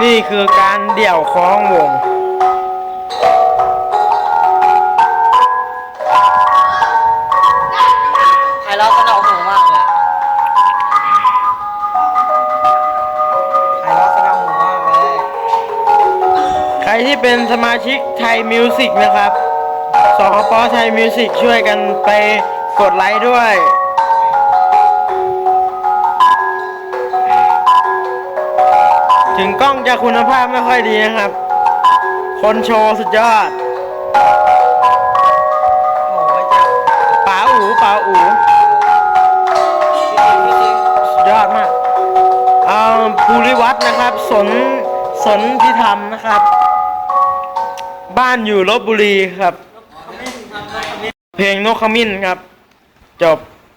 คือการเดี่ยวคล้องวง ไพเราะสนอหูมากเลยไพเราะสนอหูมากเลย ใครที่เป็นสมาชิกไทยมิวสิกนะครับ สคปไทยมิวสิกช่วยกันไปกดไลค์ด้วย ถึงกล้องจะคุณภาพไม่ค่อยดีนะครับ คนโชว์สุดยอดป๋าอูป๋าอูสุดยอดมากเอาภูริวัฒน์นะครับ สนสนพิธรรมนะครับ บ้านอยู่ลบบุรีครับ เพลงนกขมิ้นครับ จบ